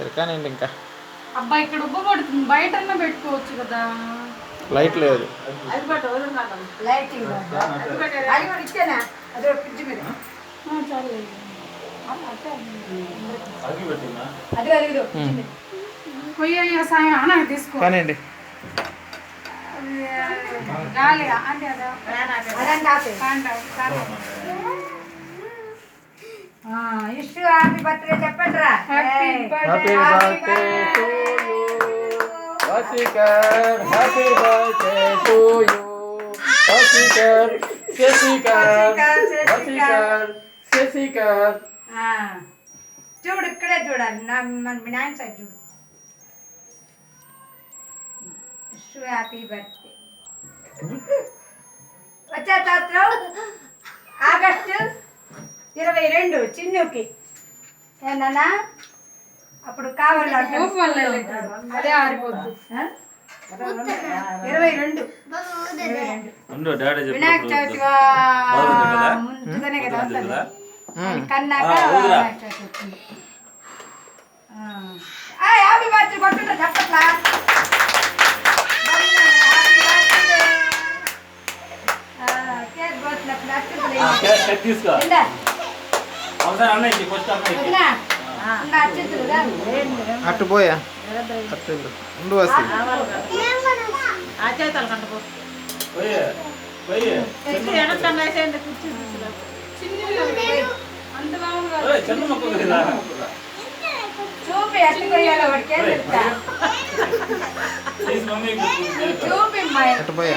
సరే కానివ్వండి ఇంకా అబ్బా ఇక్కడ ఉబ్బ పడుతుంది. బయట పెట్టుకోవచ్చు కదా. లైట్ లేదు. లైటింగ్ అది కూడా ఇచ్చానా? అది ఒక ఫ్రిడ్జ్ మీద? ఆ, చాలు. అది అది ఇదిగో, ఫ్రిడ్జ్ మీద. కొయ్య సాయం అన్న తీసుకో. కానివ్వండి అది, గాలి అంటే అదా? అదంతా ఆపేయ్. కాండ కాండ ఆ, ఇష్యూ హ్యాపీ బర్త్డే చెప్పండి రా హ్యాపీ ఏయ్. Birthday happy birthday to you Vasikar happy birthday to you Vasikar Shashikar Vasikar Shashikar ఆ, చూడు ఇక్కడే చూడాలి నా ఇరవై రెండు చిన్నుకి. ఏనా అప్పుడు కావాలి. అదే ఆరిపోద్దు. ఇరవై రెండు. వినాయక చవితి? ముందుగానే కదా కన్నాక. వినాయక చవితి వచ్చింది ఆ, హ్యాపీ బర్త్డే కొట్టుంటా చెప్పట్లా? కేక్ కోసినప్పుడు తీసుకో. అటు పోయా అటు వెళ్ళు. ఉండు వసి పోయి పోయి అంత మామూలుగా ఓయ్, చిన్న మొక్క కదా చూపి ఎట్టు కొయ్యాలో వాడికి ఏం చెప్తా తీసి మమ్మీకి పెట్టు. చూపి మా అటు పోయా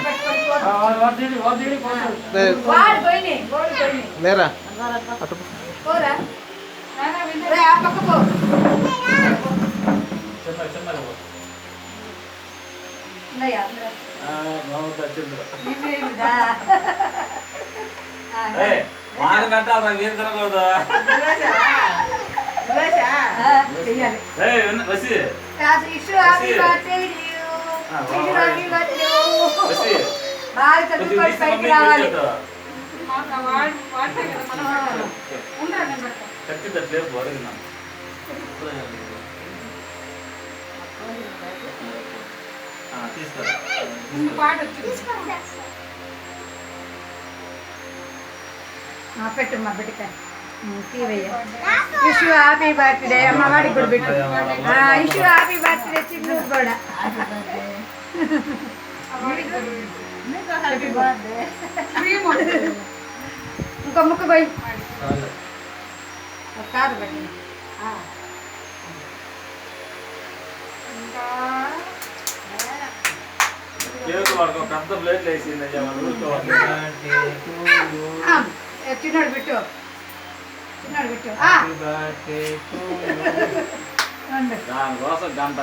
ఆ, వాడు- వాడు తీడి, వాడు తీడి, పోతాడు. లే- వాడు పోయినాయి గోడు పోయినాయి లేరా అటు పో. పోరా. రే, ఆ పక్క పో. కట్టాలి, మీరు తినకూడదు. బాగా తీసి పైకి రావాలి. పెట్టు. మాకు ఆ వాడు వాడితే కదా మనం పెట్టాలి. ఉండరా నేను పెడతా కత్తి తట్లేపు, అడిగినా. ఆ, తీసుకో. ముందు పాట వచ్చింది ఆ, పెట్టు మా బిడ్డకి ఇష్యూ హ్యాపీ బర్త్డే అమ్మ వాడికి కూడా పెట్టు ఇష్యూ హ్యాపీ బర్త్డే చిన్న కూడా క్రీమ్ వస్తుంది. ఇంకో ముక్క పోయి. కాదు ఊరుకోవాలి. చిన్నాడు పెట్టు చిన్నాడు పెట్టు. దానికోసం గంట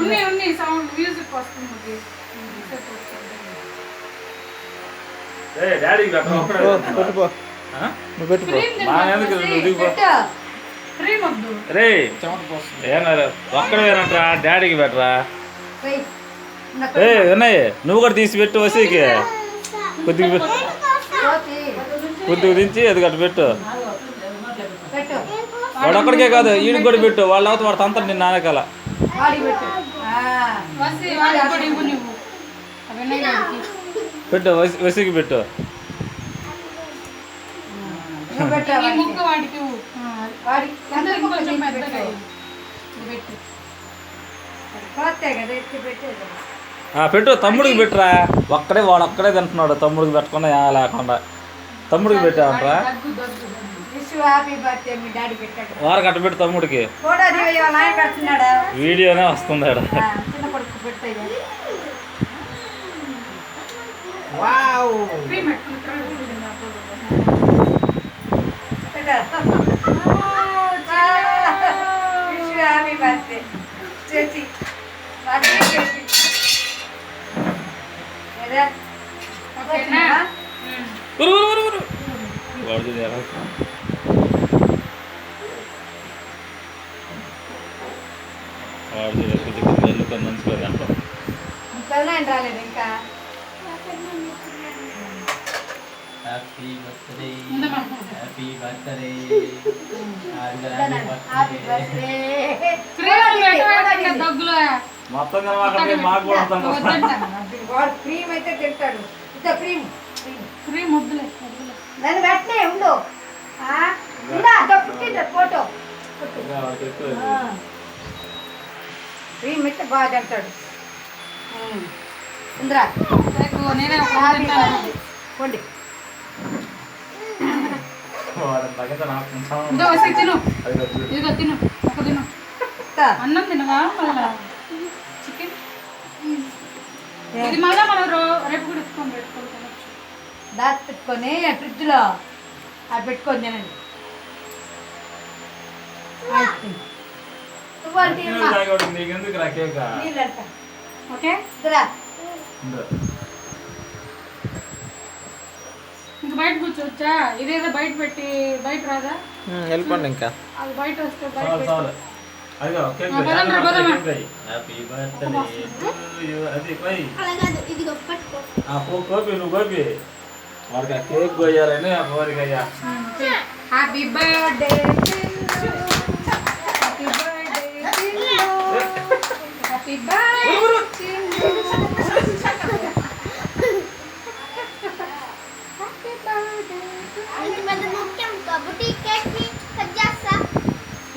ఉన్నాయి ఉన్నాయి సౌండ్ మ్యూజిక్ వస్తుంది. ఏయ్, డాడీకి పెట్టరా. ఏ పెట్టు. ఉన్నాయి నువ్వు కూడా తీసి పెట్టు వసీకి. కొద్దిగా. కొద్దిగా దించి అది కట్టు పెట్టు. వాడు ఒక్కడికే కాదు ఈడికి కూడా పెట్టు. వాళ్ళ అవత వాడు తంతాడు నిన్న నానకాల పెట్టు. పెట్టు వసి- వసీకి పెట్టు. పెట్టు తమ్ముడికి పెట్టురా. ఒక్కడే వాడు ఒక్కడే తింటున్నాడు తమ్ముడికి పెట్టకుండా లేకుండా. తమ్ముడికి పెట్టావంటరా దగ్గు దగ్గు దగ్గు. విష్ హ్యాపీ బర్త్డే మీ డాడీ పెట్టాడు వారు కట్ట పెట్టు తమ్ముడికి ఫోటో దిగి వాళ్ళ ఆయన పెడుతున్నాడు వీడియోనే వస్తుంది ఆడ ఆ, చిన్న కొడుకు పెట్టాయి వావ్ చేసి. వాడు ఎలా. వాడు మంచిగా అంటాం పెదనాయన రాలేదు ఇంకా హ్యాపీ బర్త్డే. హ్యాపీ బర్త్డే మొత్తం కనమాకండి మాకు కూడా వాడు క్రీమ్ అయితే తింటాడు. ఇంత క్రీమ్. క్రీమ్. క్రీమ్ వద్దులే వద్దులే. నన్ను పెట్టనే ఉండు. ఆ? ఉందా పుట్టింది ఫోటో. క్రీమ్ అయితే బాగా తింటాడు. నేనే పోండి. తిను. ఇదిగో తిను. ఒక తిను. ఇస్తా. అన్నం తినవా మళ్ళా? చికెన్? ఇది మళ్ళా మనం రేపు కూడా ఎత్తుకొని పెట్టుకోవాలి దాచి పెట్టుకొని ఫ్రిడ్జ్లో? అది పెట్టుకొని తినండి. ఐస్ ఇంక బయట కూర్చోవచ్చా? ఇదేదో బయట పెట్టి బయట రాదా? వెళ్ళిపోండి ఇంకా. అది బయట వస్తే బయట చాలు పెట్టి. పదండ్రా, పోయి అలా కాదు ఇదిగో పట్టుకో కోపి. నువ్వు కోపి వాడికి ఆ కేక్ పోయాలని ఆ కోరిక అయ్యా హ్యాపీ బర్త్డే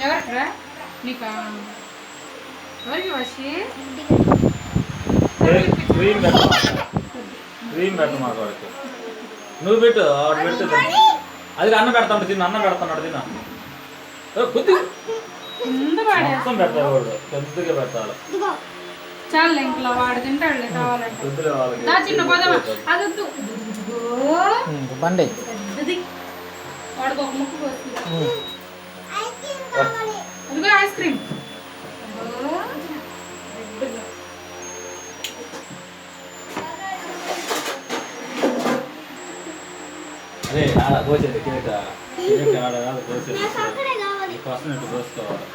ఎవరికిరా నీకా? ఎవరికి వసి కేక్ క్రీమ్ పెట్టు క్రీమ్ పెట్టు మా కొడుకు నువ్వు పెట్టు ఆడు పెట్టు అది అన్న పెడతాడు తిన్న అన్న పెడతాడు తిన్న కొద్ది. మొత్తం పెట్టాలి వాడు పెద్దగా పెట్టాలి. ఇదిగో. చాలు ఇంట్లో వాడు తింటాడులే కావాలంటే. పెద్దగా వాళ్ళకి దా చిన్న పోదామా? అదొద్దు. ఉమ్, బండి. పెద్దది. వాడికి ఒక ముక్కు పోస్తుంది ఉమ్. ఐస్ క్రీమ్ కావాలి అదిగో ఐస్ క్రీమ్ అరే ఆడ కోసేది కేక్ కేక్ ఆడ ఈ కోసం ఇట్లా కోసుకోవాలి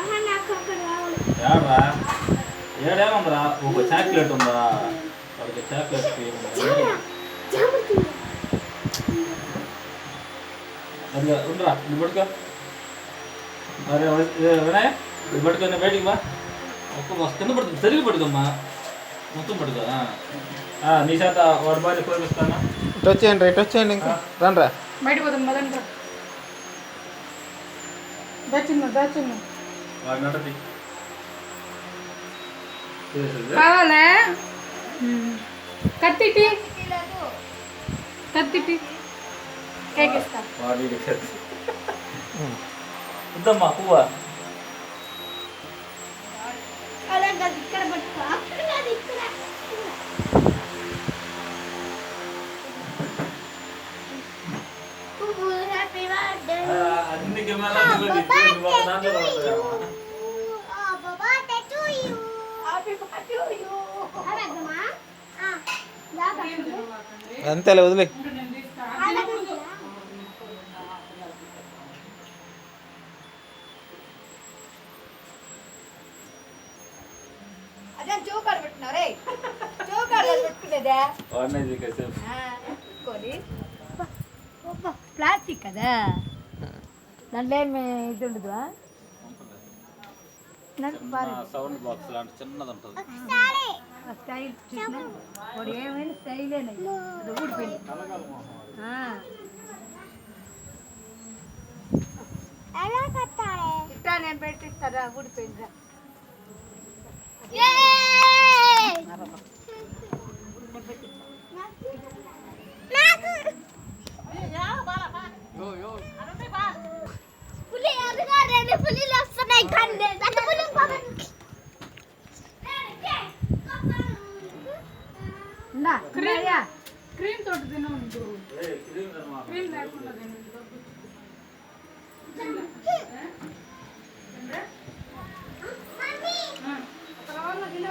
ఆహా, నాకు అక్కడ కావాలి. ఏడ్రా? ఏడేముందిరా? ఒక చాక్లెట్ ఉందా? వాడికి చాక్లెట్ క్రీమ్ ఉందా? జామకాయ అది ఉండరా ఇది పట్టుకో. అరే వ- ఏ వినయ్ ఇది పట్టుకొని బయటికి బా ఒక్క బస్ కింద పడుతుంది. సరిగ్గా పట్టుకోమ్మా మొత్తం. ఆ, నీ చేత వాడి బాడీ కోపిస్తాను ఇటు వచ్చేయండి ఇటు వచ్చేయండి ఇంకా. రండి రా బయట పోదాం దాచిన్న దాచిన్న వాడి కావాలా? కత్తిటి కత్తిటి కేక్ ఇస్తా వాడి ఇద్దమ్మా పువ్వా అలా కాదు ఇక్కడ పట్టుకో అక్కడ కాదు ఇక్కడ హ్యాపీ బర్త్డే అన్ని కెమెరా దాంట్లో పడుతుందేమో. పెట్టున్నారే చూకాడు పెట్టుకునేదా? పెట్టుకొని ప్లాస్టిక్ కదా? దాంట్లో ఏమి ఇది ఉండదు సౌండ్ బాక్స్ లాంటి చిన్నది ఉంటుంది. స్టైల్. చూసిన వాడు ఏమైనా స్టైలేనా ఊడిపోయింది. ఇట్టా నేను పెట్టిస్తారా? ఊడిపోయిందిరా. క్రీమ్ తోటి తినదు క్రీమ్ లేకుండా తినదు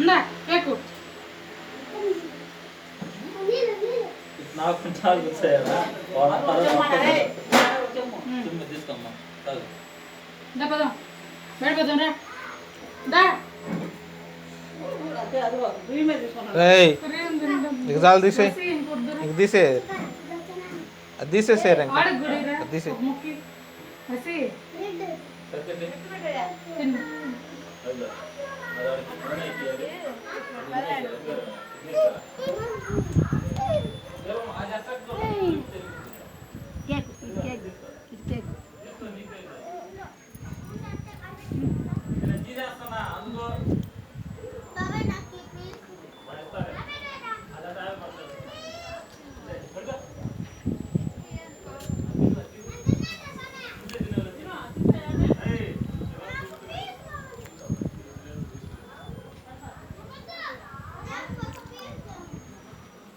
ना एक उठ इतना कुंठा कुछ है ना और आप तारा आपको तुम में दिस कम्मा तारा दा पदो बैठ पदो ना दा ए एग्जाल दिसे एक दिसे दिसे से रंग दिसे हसी అదిగో. అది వాడికి నూనె ఎక్కియాలి. అది తీసేయాలి. ఏమో, అది అట్టకు. కేక్ ఈ కేక్ ఈ కేక్ నేను తీసేస్తున్నా, అందుకో. బాబాయ్ నాకు ఈ పీస్ పడేస్తాలే. అది అట్ట ఆగి పడుతుంది. లే, పడుకో. ఏయ్,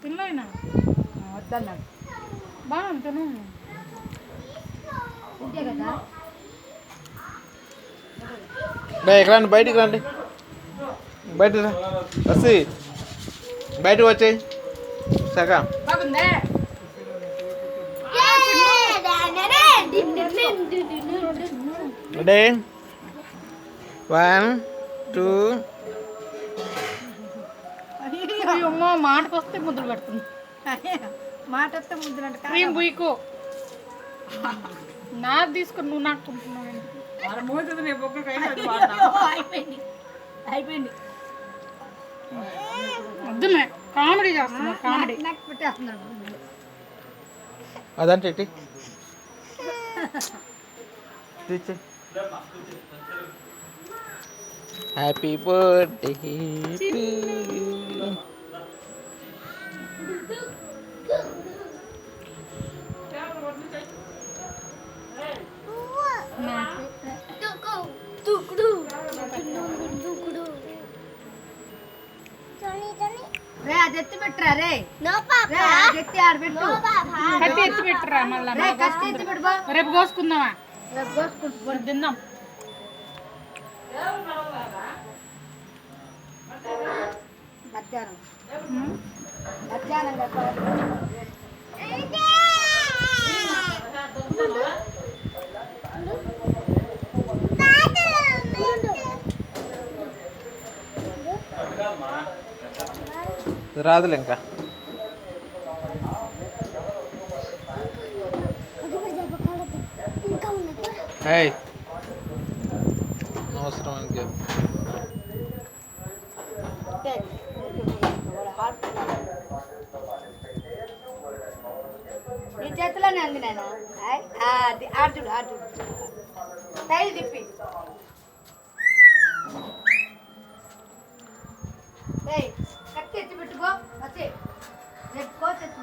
తినలేనా వద్దన్నాడు బాగా తిను ఇంతే కదా ఇక్కడ రండి బయటికి రండి. బయట వసి బయటకు వచ్చేయి సగా. రెడీ? One two. అమ్మో మాటకు వస్తే ముద్దులు పెడుతుంది. మాట వస్తే ముద్దులంట క్రీమ్ బుయ్యకు. నాది తీసుకుని నువ్వు నాకు అయిపోయింది. అయిపోయింది. వద్దులే కామెడీ చేస్తున్నా కామెడీ. అదంటే హ్యాపీ బర్త్డే నాకు రే నో రే పాపా అది ఎత్తి ఆడ పెట్టు. No papa. కత్తి ఎత్తి పెట్టరా మళ్ళా. కత్తి రేపు కోసుకుందామా? రేపు కోసుకుంటూ. మరి తిందాం. రాదులే ఇంకా. ఇంకా అవసరం అని చెప్పు నీ చేతిలోనే ఉంది నేను. ఆడు ఆడు టైల్ తిప్పి.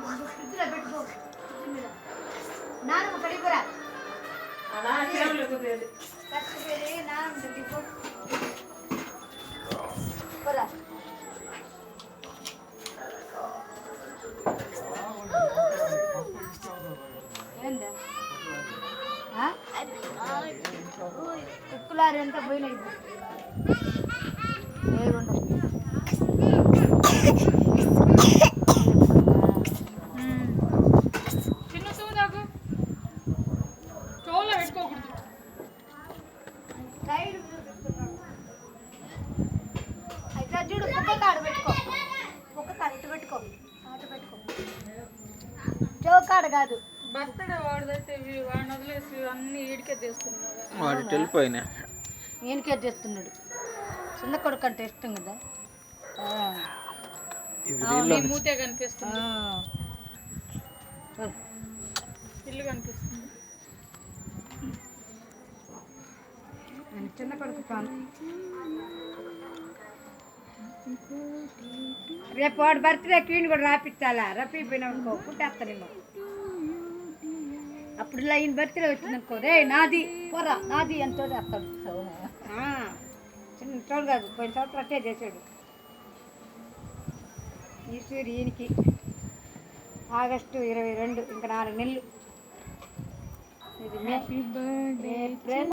రేపు కోచ్ ఎత్తి ఫ్రిడ్జ్లో పెట్టుకో ఫ్రిడ్జ్ మీద నానమ్మ కడిగిపోరా కత్తి పెరి నానమ్మ కడిగిపో పోరా ఏందా ఆ? కుక్కులారు ఎంత పోయినాయి ఏవి ఉండవు చిన్న సూది నాకు చెవులో పెట్టుకోకూడదు సైడ్ అయితే చూడు కుక్క కాడు పెట్టుకో. కాడు ఇటు పెట్టుకో. అటు పెట్టుకో. కాదు. బర్త్డే వాడిదైతే వాడిని వదిలేసి అన్ని ఈడికే తీస్తున్నాడు. వాడి వెళ్ళిపోయినా ఈయనకే చేస్తున్నాడు చిన్న కొడుకు అంటే ఇష్టం కదా. మూతే కనిపిస్తుంది. ఆ. ఇల్లు కనిపిస్తుంది. చిన్న కొడుకు పాను రేపు వాడు బర్త్డే క్వీన్ కూడా రాపిస్తాలా రప్పిపోయినాకో పుట్టేస్తానేమో అప్పుడు ఇలా ఈయన బర్త్డే వచ్చిందనుకో రే నాది పోరా నాది ఎంతో చేస్తాడు చిన్న చోడు కాదు పోయిన సంవత్సరం అట్టే చేశాడు. ఈశ్వరి ఈయనకి ఆగస్టు ఇరవై రెండు ఇంకా నాలుగు నెలలు. ఇది మే